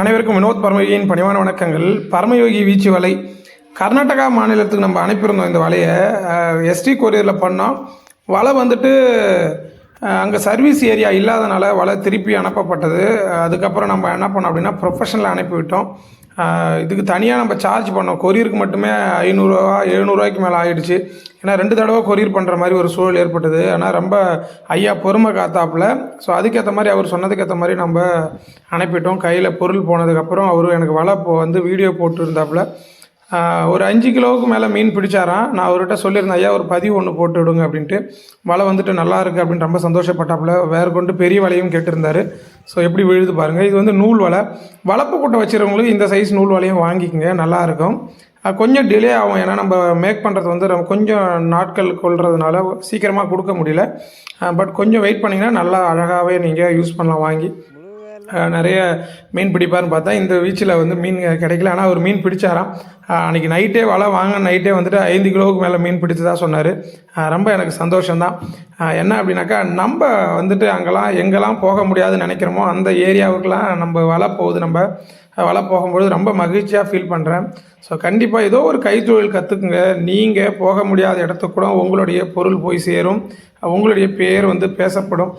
அனைவருக்கும் வினோத் பரமயோகியின் பணிவான வணக்கங்கள். பரமயோகி வீச்சு வலை. கர்நாடகா மாநிலத்துக்கு நம்ம அனுப்பியிருந்தோம் இந்த வலையை. எஸ்டி கொரியரில் பண்ணோம். வலை வந்துட்டு அங்கே சர்வீஸ் ஏரியா இல்லாதனால வலை திருப்பி அனுப்பப்பட்டது. அதுக்கப்புறம் நம்ம என்ன பண்ணோம் அப்படின்னா ப்ரொஃபஷனில் அனுப்பிவிட்டோம் இதுக்கு தனியாக நம்ம சார்ஜ் பண்ணோம். கொரியருக்கு மட்டுமே ஐநூறுரூவா எழுநூறுவாய்க்கு மேலே ஆகிடுச்சு ஏன்னா ரெண்டு தடவை கொரியர் பண்ணுற மாதிரி ஒரு சூழல் ஏற்பட்டது. ஆனால் ரொம்ப ஐயா பொறுமை காத்தாப்புல. ஸோ அதுக்கேற்ற மாதிரி அவர் சொன்னதுக்கேற்ற மாதிரி நம்ம அனுப்பிட்டோம். கையில் பொருள் போனதுக்கப்புறம் அவர் எனக்கு வலை வந்து வீடியோ போட்டுருந்தாப்புல. ஒரு அஞ்சு கிலோவுக்கு மேலே மீன் பிடிச்சாராம். நான் அவர்கிட்ட சொல்லியிருந்தேன் ஐயா ஒரு பதிவு ஒன்று போட்டு விடுங்க அப்படின்ட்டு. வலை வந்துட்டு நல்லா இருக்குது அப்படின்னு ரொம்ப சந்தோஷப்பட்டாப்புல. வேறு கொண்டு பெரிய வலையும் கேட்டிருந்தாரு. ஸோ எப்படி விழுது பாருங்கள் இது வந்து நூல் வலை. வளப்பு கூட்டை வச்சுருவங்களுக்கு இந்த சைஸ் நூல் வலையும் வாங்கிக்கோங்க. நல்லாயிருக்கும் கொஞ்சம் டிலே ஆகும். ஏன்னா நம்ம மேக் பண்ணுறது வந்து நம்ம கொஞ்சம் நாட்கள் கொள்றதுனால சீக்கிரமாக கொடுக்க முடியல. பட் கொஞ்சம் வெயிட் பண்ணிங்கன்னா நல்லா அழகாகவே நீங்கள் யூஸ் பண்ணலாம் வாங்கி. நிறைய மீன் பிடிப்பார்னு பார்த்தா இந்த வீச்சில் வந்து மீன் கிடைக்கல. ஆனால் அவர் மீன் பிடிச்சாராம். அன்றைக்கி நைட்டே வலை வாங்க நைட்டே வந்துட்டு ஐந்து கிலோவுக்கு மேலே மீன் பிடிச்சதா சொன்னார். ரொம்ப எனக்கு சந்தோஷம்தான். என்ன அப்படின்னாக்கா நம்ம வந்துட்டு அங்கெல்லாம் எங்கெல்லாம் போக முடியாதுன்னு நினைக்கிறோமோ அந்த ஏரியாவுக்கெல்லாம் நம்ம வலை போகுது. நம்ம வலை போகும்பொழுது ரொம்ப மகிழ்ச்சியாக ஃபீல் பண்ணுறேன் ஸோ கண்டிப்பாக ஏதோ ஒரு கைத்தொழில் கற்றுக்குங்க நீங்கள் போக முடியாத இடத்துக்கு கூட உங்களுடைய பொருள் போய் சேரும். உங்களுடைய பேர் வந்து பேசப்படும்.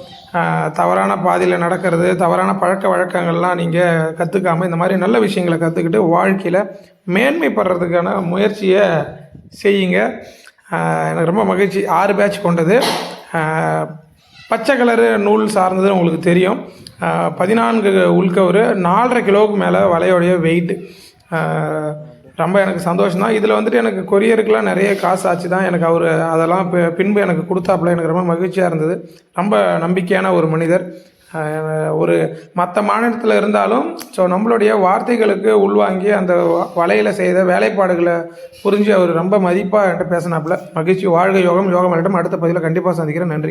தவறான பாதையில் நடக்கிறது தவறான பழக்க வழக்கங்கள்லாம் நீங்கள் கற்றுக்காமல் இந்த மாதிரி நல்ல விஷயங்களை கற்றுக்கிட்டு வாழ்க்கையில் மேன்மைப்படுறதுக்கான முயற்சியை செய்யுங்க. எனக்கு ரொம்ப மகிழ்ச்சி. ஆறு பேட்ச் கொண்டது. பச்சை கலரு நூல் சார்ந்தது உங்களுக்கு தெரியும். பதினான்கு உள்கவர் நாலரை கிலோவுக்கு மேலே வலையோடைய வெயிட் ரொம்ப எனக்கு சந்தோஷம் தான். இதில் வந்துட்டு எனக்கு கொரியருக்குலாம் நிறைய காசு ஆச்சு தான் எனக்கு அவர் அதெல்லாம் பின்பு எனக்கு கொடுத்தாப்புல எனக்கு ரொம்ப மகிழ்ச்சியாக இருந்தது. ரொம்ப நம்பிக்கையான ஒரு மனிதர். ஒரு மற்ற மாநிலத்தில் இருந்தாலும் ஸோ நம்மளுடைய வார்த்தைகளுக்கு உள்வாங்கி அந்த வலையில் செய்த வேலைப்பாடுகளை புரிஞ்சு அவர் ரொம்ப மதிப்பாக என்கிட்ட பேசினாப்புல. மகிழ்ச்சி வாழ்க யோகம் யோகம் அடுத்த பதிவில் கண்டிப்பாக சந்திக்கிறேன். நன்றி.